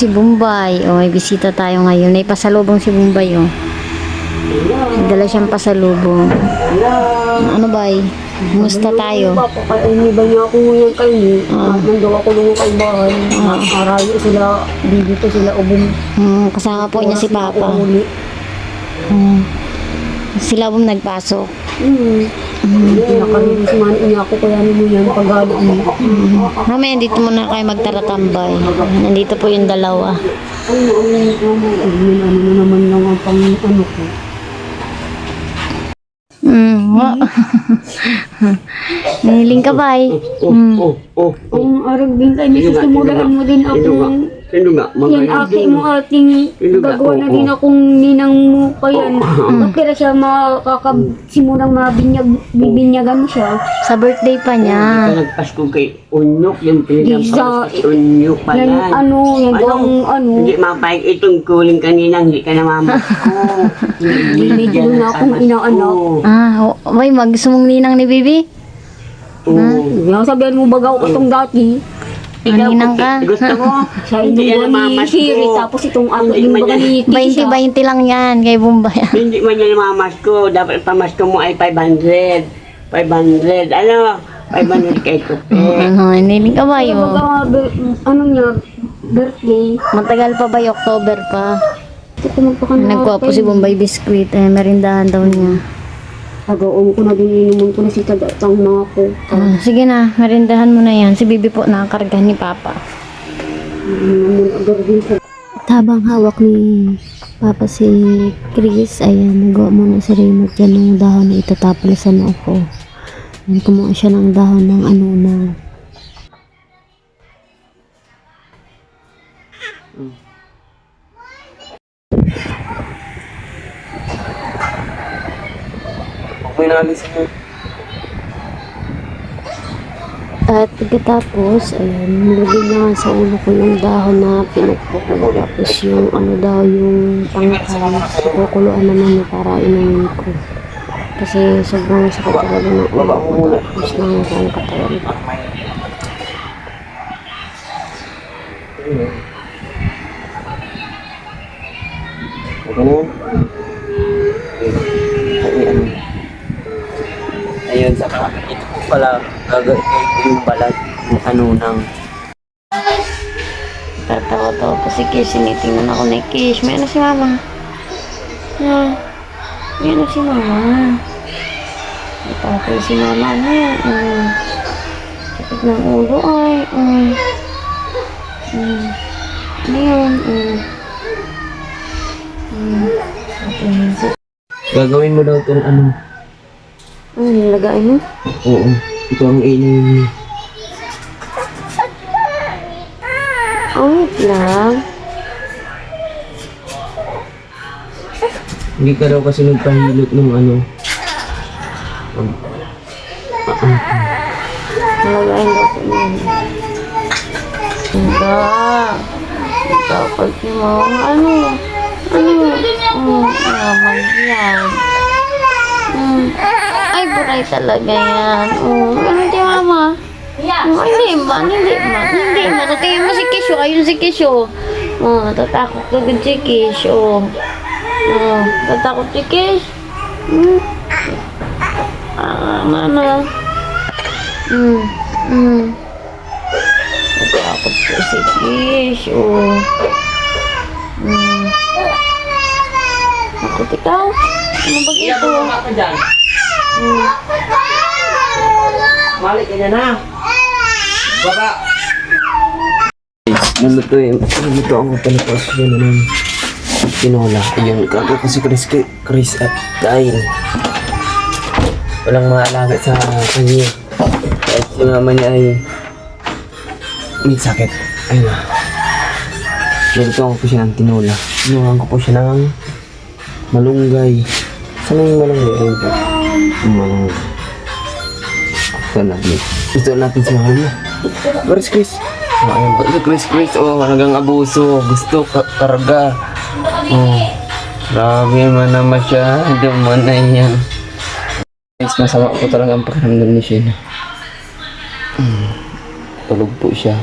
si Bombay. O, may bisita tayo ngayon. May pasalubong si Bombay, o. May Dala siyang pasalubong. Ano ba, Musta tayo? Papa, kaya hindi ba niya ako ngayon kayo? Ah. Nandun ako nung kay bahay. Ah. Arayo sila, dito sila ubong. Hmm, kasama po niya si Papa. Uli. Hmm. Sila bum nagpasok. Hmm. Hmm. Pinakarilis man niya ako kaya mo yan pagalo mo. Mamaya dito muna kayo magtaratambay. Nandito po yung dalawa. Ano, ano, ano, ano, ano na naman lang ang pang ano ko. Wa. Nihiling ka ba, eh? Hmm. Oh, oh, Ang arag din tayo, sino mo din Sino nga? Sino nga? Mga yan ate mo ating Sino nga? gagawa na Oo, din akong ninang mo pa yan. Ba't kaya siya makakasimulang mabinyag, bibinyagan siya? Sa birthday pa niya. Ito nagpasko kay Unyok, yung Di sa- pinagpasko kay Unyok pala. Yan ano, yan Ano? ang ano. Hindi mapayag itong kuling kanina, hindi ka namamasko. Medyo na akong inaanak. Ah, o, may mag gusto mong ninang ni Bibi? Oo. Yung sabihan mo bagaw ko itong dati. Ikaw, Maninang ka? Gusto mo? Sa Hindi yan ni namamasko. Siri, tapos itong ako Hindi yung baga ni Tisha. 20-20 lang yan kay Bombay. Hindi man yan namamasko. Dapat pamasko mo ay 500. 500. Ano? 500 kay Tupe. ano, nihiling ka ba Kaya yun? ano niya, birthday. Matagal pa ba yung October pa? Ko. Nagkuha po si Bombay biskuit. Eh, merindahan daw niya. Agaon ko na din, inuman ko na si tagatang mga ko. Ah, sige na, merindahan mo na yan. Si Bibi po nakakarga ni Papa. Inuman agar din ko. At habang hawak ni Papa si Chris, ayan, nagawa muna si Raymond dyan ng dahon na itataplasan ako. Ayan, kumuha siya ng dahon ng ano ng May nalis mo. At pagkatapos, ayan, nilagay na nga sa ulo ko yung dahon na pinukpok ko. Tapos yung ano daw, yung tangkay, kukuluan naman niya para inumin ko. Kasi sobrang sakit talaga ng ulo ko. Tapos lang ang katawan ko. Okay na yan? Ayun, saka ito po pala gagawin yung balat ng ano ng Tatawa-tawa pa si Kish. Sinitingnan ako ni Kish. May ano si Mama? Ha? May ano si Mama? Natawa si Mama niya. Mm. Sakit ng ulo ay. Mm. Mm. Ano yun? Okay. So, gagawin mo daw itong ano ano nilagay mo? oo ito ang inin Oh, lang. hindi ka daw kasi nagpahilot ng ano Nilagay mo ko yun. Diba? Dapat yung mga ano, ano, mm, naman yan. Mm. Ay, buray talaga yan. Oh, ano mama? Oh, hindi man, hindi man, hindi man. Tatingin mo si Kisho, ayun si Kisho. Oh, natatakot agad si Kisho. Oh, natatakot si Kish. Hmm. Ah, ano? Mm. Mm. Natakot po si Kish. Oh. Mm. Ako, ikaw? Ano ba ito? ka dyan Mm. mali ka ha baba Nuluto eh. Nuluto ako palapas yun ng tinola. Ayun, kago ko si Chris, Chris at dahil walang maalaga sa kanya. Kahit si mama niya ay may sakit. Ayun na. Nuluto ko po siya ng tinola. Inuhan ko po siya ng malunggay. Saan yung malunggay? Ayun po. Yung malunggay. Ito natin. Gusto natin si mama niya. Where's Chris? Oh, ayun po. Si Chris, Chris. Oh, hanggang abuso. Gusto ka karga. Oh. Grabe man naman siya. Duman na yan. Guys, masama po talaga ang pakiramdam ni Shena. Hmm. Tulog po siya.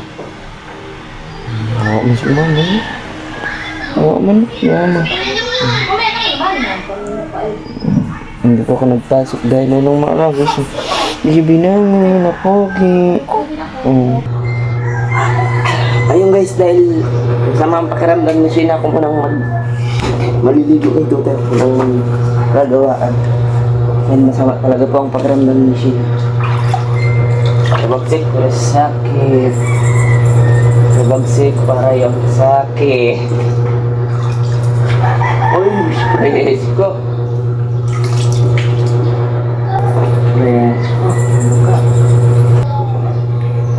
Oo, mas umama. Oo, man. Umama. Hindi ko ka nagpasok dahil nung maaga siya. Hindi binangon, napogi. Oo. Ayun guys, dahil sama ang pakiramdam na siya na ako munang mag maliligo kay Tutor ng gagawaan. Dahil masama talaga po ang pakiramdam ni siya. Nabagsik pero sakit. Nabagsik para yung sakit. Uy, praise ko.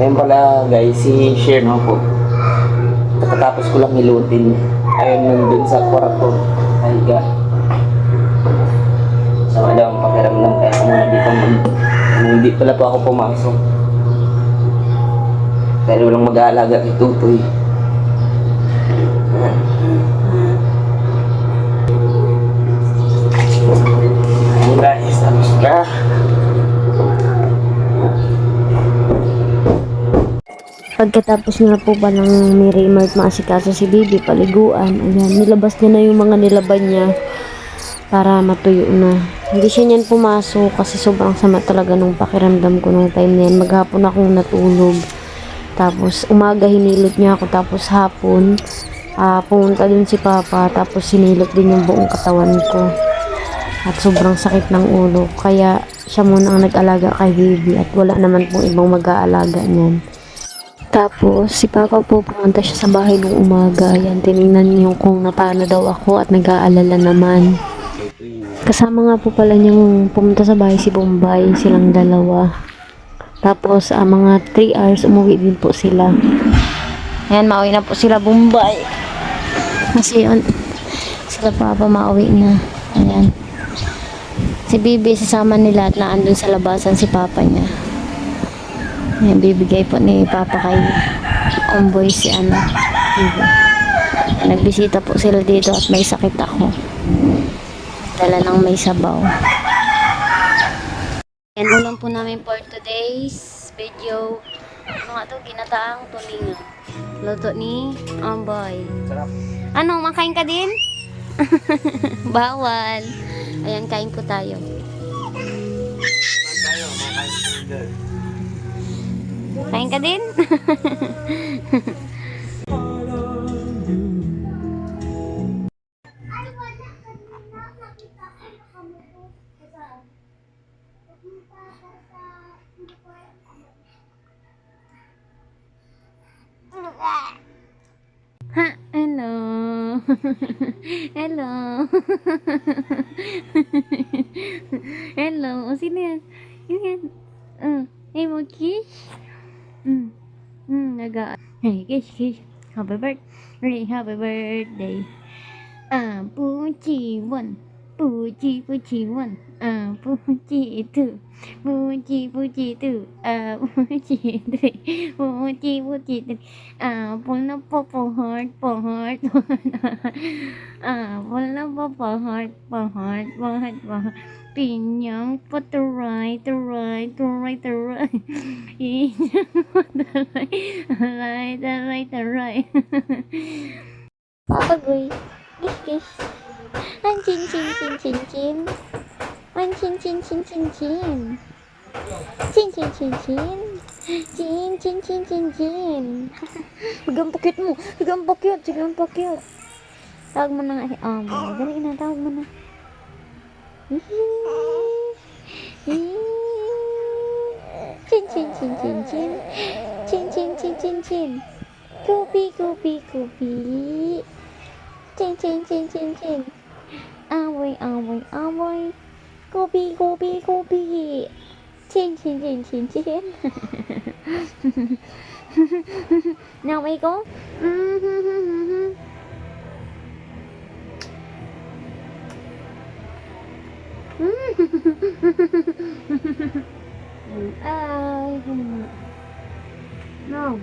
Ngayon pala guys, si Share no po. Katapos ko lang nilutin. Ayun nandun sa kwarto. Higa. Sama daw ang pakiramdam kaya kung hindi pa hindi pala po ako pumasok. Dahil walang mag-aalaga kay Tutoy. Ayun guys, tapos na. Pagkatapos nga po ba ng Mary Mart maasikaso si Bibi, paliguan, ayan, nilabas niya na yung mga nilaban niya para matuyo na. Hindi siya niyan pumasok kasi sobrang sama talaga nung pakiramdam ko nung time na yan. Maghapon akong natulog. Tapos umaga hinilot niya ako. Tapos hapon, ah, pumunta din si Papa. Tapos sinilot din yung buong katawan ko. At sobrang sakit ng ulo. Kaya siya muna ang nag-alaga kay Bibi. At wala naman pong ibang mag-aalaga niyan. Tapos, si Papa po pumunta siya sa bahay nung umaga. Yan, tinignan niyo kung napano daw ako at nag-aalala naman. Kasama nga po pala niyang pumunta sa bahay si Bombay, silang dalawa. Tapos, ah, mga 3 hours, umuwi din po sila. Ayan, mauwi na po sila Bombay. Kasi yun, sila Papa mauwi na. Ayan. Si Bibi, sasama nila at naandun sa labasan si Papa niya. Ayan, bibigay po ni Papa kay Omboy si ano. Nagbisita po sila dito at may sakit ako. Dala ng may sabaw. Yan ulam po namin for today's video. Mga to, ginataang tulinga. Luto ni Omboy. Sarap. Ano, makain ka din? Bawal. Ayan, kain po tayo. Kain ka din? Ha, hello. hello. hello. O, sino yan? Sino yan? Uh, Hey, kiss, kiss. Happy birthday. Happy birthday. Ah, Puchi one. Puchi, Puchi one. Ah, Puchi two. Puchi, Puchi two. Ah, Puchi three. Puchi, Puchi three. Ah, pull na po po heart, po heart, po heart. Ah, pull na po po heart, po heart, po heart, po heart. Pinyang. Pinyang po to right, right, to right, to right. Papagoy. Kiss, kiss. Ang chin, chin, chin, chin, chin. Ang chin, chin, chin, chin, chin. Chin, chin, chin, chin. Chin, chin, chin, chin, chin. Huwag pakit mo. Huwag pakit. Huwag pakit. Tawag mo na nga si Amo. Dali na, tawag mo na. Chin, chin, chin, chin, chin. Chin, chin, chin, chin, chin. Kopi, kopi, kopi. Chin, chin, chin, chin, chin. Amoy, amoy, amoy. Kopi, kopi, kopi. Chin, chin, chin, chin, chin. nào mày có ai nào